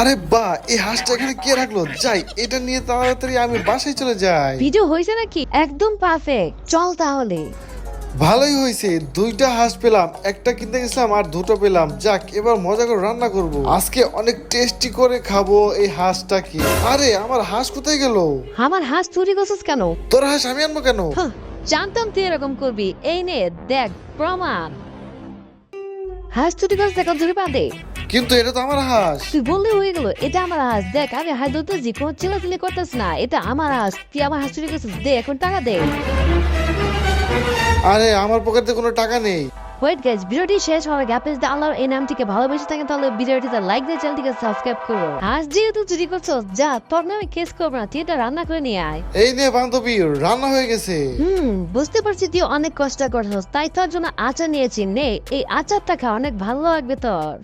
আরে বা এই হাঁসটা এখানে কে রাখল? যাই এটা নিয়ে তাড়াতাড়ি আমি বাসায় চলে যাই। ভিডিও হয়েছে নাকি? একদম পারফেক্ট চল তাহলে। ভালোই হয়েছে দুইটা হাঁস পেলাম একটা কিনতে গেছিলাম আর দুটো পেলাম। যাক এবার মজা করে রান্না করব। আজকে অনেক টেস্টি করে খাব এই হাঁসটাকে। আরে আমার হাঁস কোথায় গেল? আমার হাঁস চুরি করছিস কেন? তোর হাঁস আমি আনব কেন? জানতাম তুই এরকম করবি। এই নে দেখ প্রমাণ। হাঁস চুরি করছিস এখন ধরে বাঁধে কিন্তু এটা তো আমার হাঁস। তুই বললে হয়ে গেল এটা আমার হাঁস। দেখ আমি হাত ধরতেছি কোনো চিলাচিলি করতেছ না। এটা আমার হাঁস তুই আমার হাঁস চুরি করছিস দে এখন টাকা দে। আরে আমার পকেটে কোনো টাকা নেই। ওয়েট গাইজ ভিডিওটি শেষ হওয়ার আগে আপনি যদি আল্লাহর এই নামটিকে ভালোবেসে থাকেন তাহলে ভিডিওটিতে লাইক দিয়ে চ্যানেলটিকে সাবস্ক্রাইব করো। হাঁস যেহেতু চুরি করছ যা তোর নামে কেস করব না তুই এটা রান্না করে নিয়ে আয়। এই নে বান্ধবী রান্না হয়ে গেছে। হুম বুঝতে পারছি তুই অনেক কষ্ট করছিস তাই তোর জন্য আচার নিয়েছি। নে এই আচারটা খা অনেক ভালো লাগবে তোর।